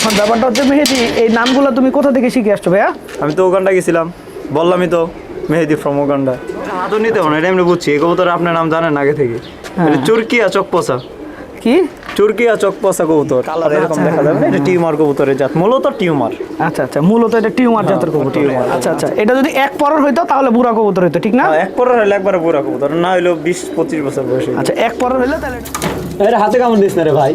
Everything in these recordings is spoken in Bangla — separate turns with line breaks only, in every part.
এখন ব্যাপারটা হচ্ছে মেহেদি এই নামগুলো তুমি কোথা থেকে শিখে আসছো ভাইয়া?
আমি তো ওখানটা গেছিলাম। বললামই তো মেহেদি ফ্রম ওগান্ডা হাতও নিতে হবে এটা এমনি বুঝছি। এই কবুতর আপনার নাম জানেন আগে থেকে। এটা চুরকিয়া চকপসা
কি?
চুরকিয়া চকপসা কবুতর। কালার এরকম
আচ্ছা।
দেখা যাবে। না এটা টিউমার কবুতরের জাত মূলত টিউমার।
আচ্ছা আচ্ছা মূলত এটা টিউমার জাতের কবুতর। আচ্ছা আচ্ছা এটা যদি এক পরের হইতো তাহলে বুড়া কবুতর হইতো ঠিক না?
এক পরের হলে একবারে বুড়া কবুতর না হইলেও বিশ পঁচিশ বছর বয়সে।
আচ্ছা এক পরের হইলে তাহলে
এটা হাতে কামড় দিস না রে ভাই।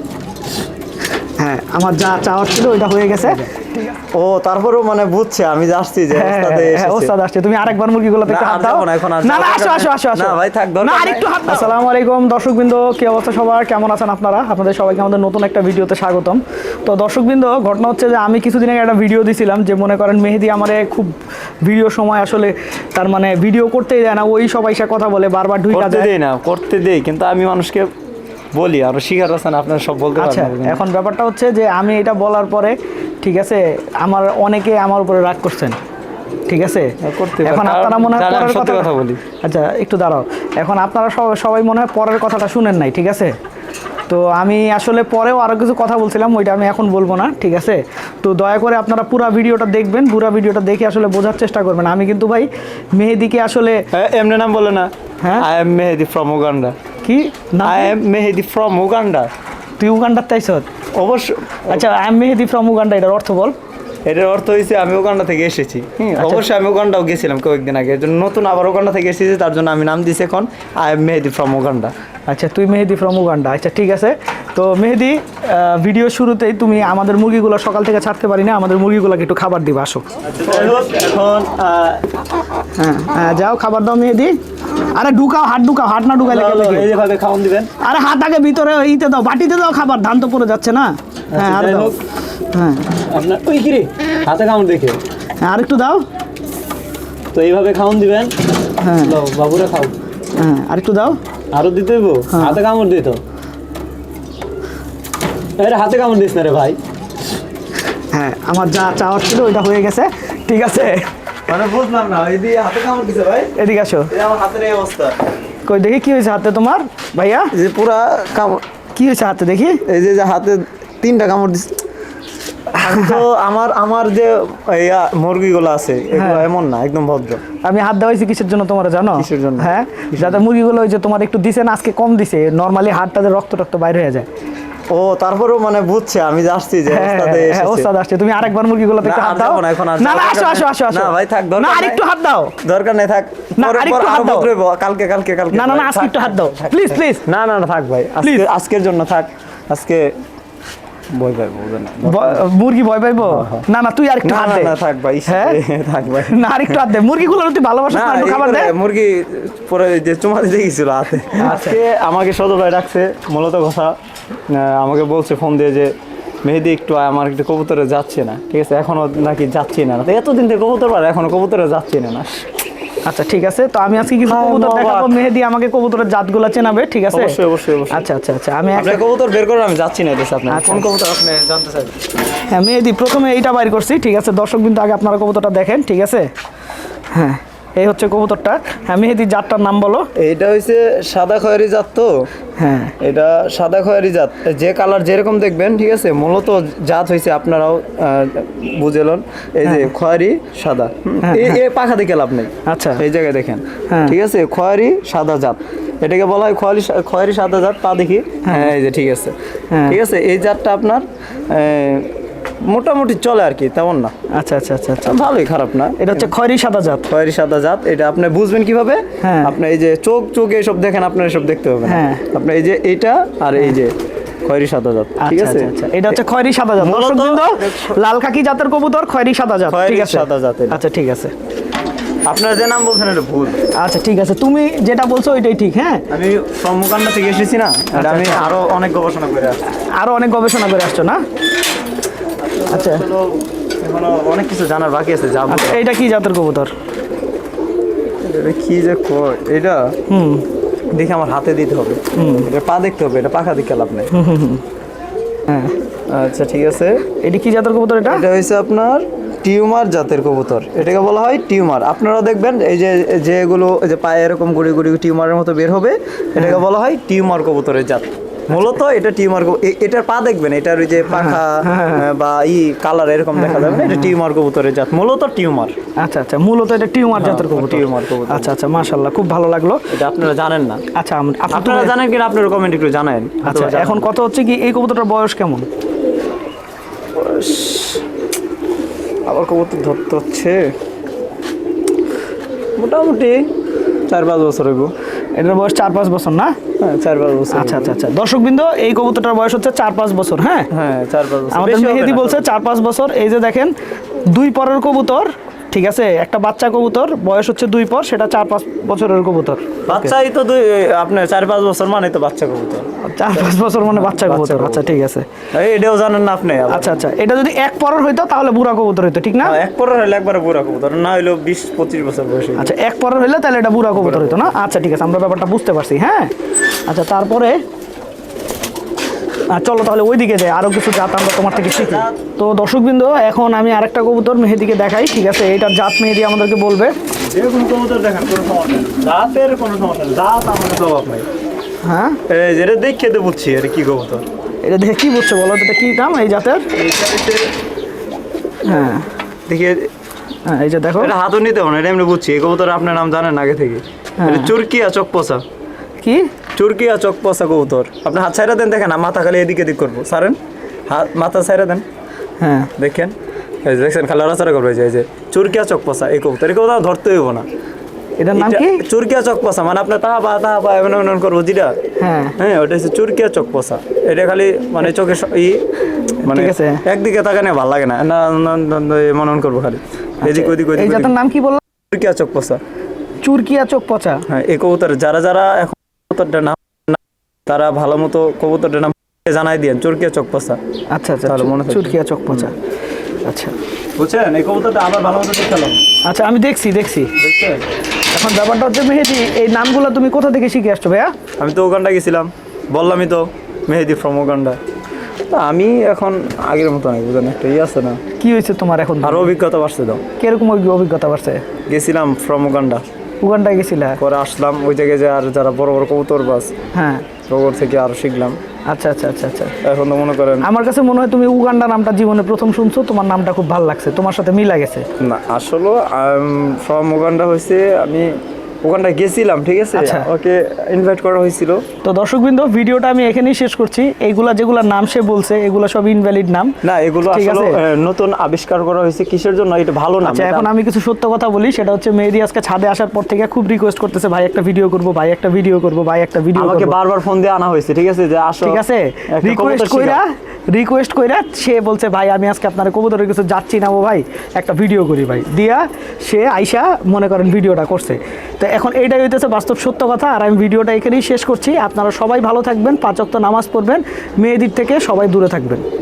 হ্যাঁ আমার যা চাওয়ার ছিল ওইটা হয়ে গেছে।
ও তারপরেও মানে বুঝছে আমি আসছি যে
হ্যাঁ,
ওস্তাদে
হ্যাঁ, ওস্তাদ আসছে। তুমি আরেকবার মুরগিগুলো
না,
একটু হাত দাও।
না, এখন
না আসো আসো আসো।
না, ভাই, থাক,
না আরেকটু হাত দাও। আসসালামু আলাইকুম দর্শকবৃন্দ কি অবস্থা সবার? কেমন আছেন আপনারা? আপনাদের সবাইকে আমাদের নতুন একটা ভিডিওতে স্বাগতম। তো দর্শকবৃন্দ ঘটনা হচ্ছে যে আমি কিছুদিন আগে একটা ভিডিও দিছিলাম যে মনে করেন মেহেদি আমারে খুব ভিডিও সময় আসলে তার মানে ভিডিও করতেই দেয় না ওই সবাই সে কথা বলে বারবার ঢুইকা দেয়।
না করতে দেই কিন্তু আমি মানুষকে বলি আর শিখার আছে আপনার সব বলতে
আচ্ছা এখন ব্যাপারটা হচ্ছে যে আমি এটা বলার পরে ঠিক আছে আমার অনেকে আমার উপরে রাগ করছেন ঠিক আছে? এখন আপনারা মনে হয় পরের কথা
কথা বলি।
আচ্ছা একটু দাঁড়াও। এখন আপনারা সবাই মনে হয় পরের কথাটা শুনেন নাই ঠিক আছে? তো আমি আসলে পরেও আরও কিছু কথা বলছিলাম ওইটা আমি এখন বলব না ঠিক আছে? তো দয়া করে আপনারা পুরো ভিডিওটা দেখবেন পুরো ভিডিওটা দেখে আসলে বোঝার চেষ্টা করবেন। আমি কিন্তু ভাই মেহেদিকে আসলে
হ্যাঁ, এমনি নাম বলে না।
হ্যাঁ?
I am Mehedi from Uganda
কি? না
I am Mehedi from Uganda
তুই উগান্ডার তাইছ?
অবশ্য
আচ্ছা I am Mehedi from Uganda এটার অর্থ বল।
এটার অর্থ হয়েছে আমি ওগান্ডা থেকে এসেছি। হুম, অবশ্যই আমি ওগান্ডাও গেছিলাম কয়েকদিন আগে। নতুন আবার ওগান্ডা থেকে এসেছি তার জন্য আমি নাম দিয়েছি এখন I am Mehedi from Uganda
আচ্ছা তুই মেহেদি ফ্রম উগান্ডা আচ্ছা ঠিক আছে। তো মেহেদি ভিডিও শুরুতেই তুমি আমাদের মুরগিগুলো সকাল থেকে ছাড়তে পারি না আমাদের মুরগিগুলোকে একটু খাবার দিবা আসো।
এখন
হ্যাঁ হ্যাঁ যাও খাবার দাও মেহেদি। আরে ঢুকাও হাত ঢুকাও হাত না ঢুকাইলে কেমনে
এইভাবে খাওয়ান দিবেন।
আরে হাত আগে ভিতরে ইতে দাও বাটিতে দাও খাবার ধান তো পড়ে যাচ্ছে না। হ্যাঁ আর দাও। হ্যাঁ।
আপনার ওই কিরে হাতে কামড় দেখে।
হ্যাঁ, আর একটু দাও।
তো এইভাবে খাওন দিবেন।
হ্যাঁ।
বাবুরা খাও।
হ্যাঁ আর একটু দাও।
আরও দিতে হইব? হাতে কামড় দিত এটা হাতে কামড় দিস না রে ভাই?
হ্যাঁ আমার যা চাওয়ার ছিল ওইটা হয়ে গেছে। ঠিক আছে?
মানে বুঝলাম না এই দিয়ে হাতে কামড় দিছে ভাই?
এদিকে আসো।
আমার হাতের এই অবস্থা।
কই দেখি কি হয়েছে হাতে তোমার ভাইয়া?
যে পুরা কামড়
কি হয়েছে হাতে দেখি।
এই যে যে হাতে তিনটা কামড় দিছে। আমি তো আমার আমার যে মুরগিগুলো আছে এগুলো এমন না একদম ভদ্র।
আমি হাত দেওয়াইছি কিসের জন্য তোমরা জানো?
কিসের জন্য?
হ্যাঁ যাতে মুরগিগুলো ওই যে তোমার একটু দিছে না আজকে কম দিছে। নর্মালি হাতটাতে রক্ত টক্ত বাইরে হয়ে যায়।
ও তারপরেও মানে বুঝছে আমি যে আসছি যে
হ্যাঁ,
ওস্তাদে
হ্যাঁ,
এসেছে।
ওস্তাদ আসছে। তুমি আরেকবার মুরগিগুলো
না,
একটু হাত দাও।
না, এখন
না না আসো আসো আসো।
না ভাই থাক
না
দরকার
আরেকটু হাত দাও।
দরকার নেই থাক।
না, আরেকটু হাত দাও।
কালকে কালকে কালকে।
না না না আজকে একটু হাত দাও। Please please.
না না না থাক ভাই আজকে আজকের জন্য থাক। আজকে
মুরগি ভয় পাইবো? না না তুই আরেকটু হাত দে।
না থাক ভাই
হ্যাঁ?
থাক ভাই।
না আরেকটু হাত দে। মুরগিগুলো তুই ভালোবাসিস
না
একটু খাবার দে।
মুরগি পরে যে চুমা দিতে গেছিল হাতে। আজকে আমাকে সদর ভাই ডাকছে মূলত কথা আমাকে বলছে ফোন দিয়ে যে মেহেদি একটু আয়, আমার একটু কবুতরে যাচ্ছে না। ঠিক আছে এখনও নাকি যাচ্ছে না। এতদিন থেকে কবুতর পারে এখনও কবুতরে যাচ্ছে না।
আচ্ছা ঠিক আছে। তো আমি আজকে কিছু কবুতর দেখাবো? মেহেদি আমাকে কবুতরের জাতগুলো চেনাবে ঠিক আছে?
অবশ্যই অবশ্যই
আচ্ছা আচ্ছা আচ্ছা আমি একটা
আপনার কবুতর বের করে আমি যাচ্ছি না দেশে আপনার।
আচ্ছা।
কোন কবুতর আপনি জানতে চাইবেন?
হ্যাঁ মেহেদি প্রথমে এইটা বাইর করছি ঠিক আছে? দর্শক বিন্দু আগে আপনারা কবুতরটা দেখেন ঠিক আছে? হ্যাঁ। এই হচ্ছে কবুতরটা। হ্যাঁ মেহেদি জাতটার নাম বলো।
এইটা হইছে সাদা খয়েরি জাত তো।
হ্যাঁ।
এটা সাদা খয়েরি জাত। যে কালার যেরকম দেখবেন ঠিক আছে মূলত জাত হয়েছে আপনারাও বুঝেলন। এই যে খয়েরি সাদা। এই
হ্যাঁ,
এ- এ পাখা দেখে লাভ নেই।
আচ্ছা।
এই জায়গায় দেখেন।
হ্যাঁ।
ঠিক আছে খয়েরি সাদা জাত। এটাকে বলা হয় খয়েরি খয়েরি সাদা জাত পা দেখি। হ্যাঁ। এই যে ঠিক আছে।
হ্যাঁ।
ঠিক আছে এই জাতটা আপনার মোটামুটি চলে আর কি তেমন না।
আচ্ছা আচ্ছা আচ্ছা আচ্ছা।
ভালোই খারাপ না।
এটা হচ্ছে খয়রি সাদা জাত।
খয়েরি সাদা জাত এটা আপনি বুঝবেন কীভাবে?
হ্যাঁ।
আপনি এই যে চোখ চোখ এসব দেখেন আপনার এসব দেখতে হবে না।
হ্যাঁ।
আপনি এই যে এইটা আর এই যে খয়েরি সাদা জাত ঠিক
আচ্ছা
আছে?
আচ্ছা আচ্ছা। এটা হচ্ছে খয়রি সাদা জাত। লাল খাকি জাতের কবুতর খয়রি সাদা জাত ঠিক আছে।
সাদা জাত
আচ্ছা ঠিক আছে।
আপনার যে নাম বলছেন এটা ভুল।
আচ্ছা ঠিক আছে। তুমি যেটা বলছো ওইটাই ঠিক হ্যাঁ?
আমি সম্মুকান্ডা থেকে এসেছি না এটা আমি। আরও অনেক গবেষণা করে আসছি।
আরও অনেক গবেষণা করে আসছো না? আচ্ছা।
এখনও অনেক কিছু জানার বাকি আছে যাব
আচ্ছা এইটা কি জাতের কবুতর?
এটা কি যে এটা?
হুম।
দেখে আমার হাতে দিতে হবে। এটা পা দেখতে হবে এটা পাখা দেখে লাভ নেই।
হ্যাঁ
আচ্ছা ঠিক আছে।
এটি কি জাতের কবুতর এটা?
এটা হয়েছে আপনার টিউমার জাতের কবুতর। এটাকে বলা হয় টিউমার। আপনারা দেখবেন এই যে যেগুলো এই যে পায়ে এরকম গুড়ি গুড়ি টিউমারের মতো বের হবে এটাকে বলা হয় টিউমার কবুতরের জাত। মূলত এটা টিউমার এটার পা দেখবেন এটার ওই যে পাখা
হ্যাঁ,
বা ই কালার এরকম দেখা যাবে না এটা টিউমার কবুতরের জাত মূলত টিউমার।
আচ্ছা আচ্ছা মূলত এটা টিউমার জাতের কবুতর।
টিউমার কবুতর।
আচ্ছা আচ্ছা মাশাল্লাহ খুব ভালো লাগল।
এটা আপনারা জানেন না।
আচ্ছা
আপনারা জানেন কিনা আপনারা কমেন্ট একটু জানান
আচ্ছা এখন কত হচ্ছে কি এই কবুতরটার বয়স কেমন?
আবার কবুতর ধরতে হচ্ছে মোটামুটি চার পাঁচ বছর হইব।
এটার বয়স চার পাঁচ বছর না?
হ্যাঁ চার পাঁচ বছর।
আচ্ছা আচ্ছা আচ্ছা। দর্শকবৃন্দ এই কবুতরটার বয়স হচ্ছে চার পাঁচ বছর হ্যাঁ?
হ্যাঁ চার পাঁচ বছর।
আমাদের মেহেদি বলছে চার পাঁচ বছর। এই যে দেখেন দুই পরের কবুতর ঠিক আছে? একটা বাচ্চা কবুতর বয়স হচ্ছে দুই পর সেটা চার পাঁচ বছরের কবুতর।
বাচ্চাই তো দুই আপনার চার পাঁচ বছর মানে তো বাচ্চা কবুতর।
চার পাঁচ বছর মানে বাচ্চা কবুতর আচ্ছা ঠিক আছে।
এই এটাও জানেন না আপনি
আচ্ছা আচ্ছা এটা যদি এক পরের হইতো তাহলে বুড়া কবুতর হইতো ঠিক না?
হ্যাঁ, এক পরের হলে একবারে বুড়া কবুতর না হইল বিশ পঁচিশ বছর বয়স।
আচ্ছা এক পরের হইলে তাহলে এটা বুড়া কবুতর হইতো না? আচ্ছা ঠিক আছে আমরা ব্যাপারটা বুঝতে পারছি হ্যাঁ? আচ্ছা তারপরে চলো তাহলে ওই দিকে যাই আরও কিছু জাত আমরা তোমার থেকে শিখি। তো দর্শকবৃন্দ এখন আমি আরেকটা কবুতর মেহেদিকে দেখাই ঠিক আছে? এটার জাত মেহেদি আমাদেরকে বলবে।
কবুতর দেখেন কোনো সমস্যা জাতের কোনো সমস্যা জাত আমাদের স্বভাব নাই।
হ্যাঁ?
এই যেটা দেখে তো বুঝছি এটা কি কবুতর?
এটা দেখে কি বুঝছ বলো এটা কি নাম এই জাতের? হ্যাঁ।
দেখে
হ্যাঁ এই যে দেখো।
এটা হাতও নিতে হবে না এটা এমনি বুঝছি এই কবুতর আপনার নাম জানেন আগে থেকে।
হ্যাঁ।
এটা চুরকিয়া চকপসা
কি
চুরকিয়া চকপসা কবুতর। আপনি হাত ছাইরা দেন দেখেন মাথা খালি এদিক এদিক করব। সারেন হাত মাথা ছাইরা দেন।
হ্যাঁ।
দেখেন এই দেখছেন খালি রাস্তা করবে এই যে- এই যে। চুরকিয়া চকপসা এই কবুতর। এই কবুতর ধরতে হইব না।
এটার নাম কি?
চুরকিয়া চকপসা মানে আপনার তাহা পা তাহা পা এমন এমন করব যেটা
হ্যাঁ।
হ্যাঁ ওটা হচ্ছে চুরকিয়া চকপসা এটা খালি মানে চোখে ই মানে একদিকে তাকানে ভালো লাগে না। না এমন এমন করব খালি। এদিক ওদিক ওদিক
নাম কি বললাম?
চুরকিয়া চকপসা
চুরকিয়া চোখ পচা।
হ্যাঁ এই কবুতর যারা যারা এখন কবুতরটার নাম তারা ভালো মতো কবুতরটার নাম জানাই দিয়েন চুরকিয়া চকপসা
আচ্ছা আচ্ছা
তাহলে মনে।
চুরকিয়া চোখ পচা আচ্ছা।
বুঝছেন? এই কবুতরটা আবার ভালো মতো দেখালাম
আচ্ছা আমি দেখছি দেখছি। এখন ব্যাপারটা হচ্ছে মেহেদি এই নামগুলো তুমি কোথা থেকে শিখে আসছো ভাইয়া?
আমি তো ওখানটা গেছিলাম। বললামই তো মেহেদি ফ্রম ওগান্ডা তা আমি এখন আগের মতো নাই বুঝলেন? একটা ইয়ে আছে না।
কি হয়েছে তোমার এখন?
আরও অভিজ্ঞতা বাড়ছে তো।
কীরকম অভি- অভিজ্ঞতা বাড়ছে?
গেছিলাম ফ্রম ওগান্ডা
উগান্ডায় গেছিলে?
পরে আসলাম ওই জায়গায় যে আর যারা বড় বড় কবুতর বাস
হ্যাঁ।
ওগর থেকে আরও শিখলাম।
আচ্ছা আচ্ছা আচ্ছা আচ্ছা।
এখন তো মনে করেন
আমার কাছে মনে হয় তুমি উগান্ডা নামটা জীবনে প্রথম শুনছো তোমার নামটা খুব ভালো লাগছে তোমার সাথে মিলা গেছে।
না আসলে ফ্রম উগান্ডা হয়েছে আমি ওখানটা গেছিলাম ঠিক আছে?
আচ্ছা।
ওকে ইনভাইট করা হয়েছিল।
তো দর্শকবৃন্দ ভিডিওটা আমি এখানেই শেষ করছি। এইগুলা যেগুলা নাম সে বলছে এগুলো সব ইনভ্যালিড নাম।
না এগুলো আসলে নতুন আবিষ্কার করা হয়েছে। কিসের জন্য? এটা ভালো না
আচ্ছা এখন আমি কিছু সত্য কথা বলি। সেটা হচ্ছে মেহেদি আজকে ছাদে আসার পর থেকে খুব রিকোয়েস্ট করতেছে ভাই একটা ভিডিও করব ভাই একটা ভিডিও করব ভাই একটা ভিডিও
আমাকে বারবার ফোন দিয়ে আনা হয়েছে ঠিক আছে? যে আসো
ঠিক আছে? রিকোয়েস্ট কইরা। রিকোয়েস্ট কইরা সে বলছে, ভাই, আমি আজকে আপনার কবুতরের কিছু যাচ্ছি না ও ভাই, একটা ভিডিও করি ভাই। দিয়া সে আইসা মনে করেন ভিডিওটা করছে। তো এখন এইটাই হইতেছে বাস্তব সত্য কথা, আর আমি ভিডিওটা এখানেই শেষ করছি। আপনারা সবাই ভালো থাকবেন, পাঁচ ওয়াক্ত নামাজ পড়বেন, মেয়েদের থেকে সবাই দূরে থাকবেন।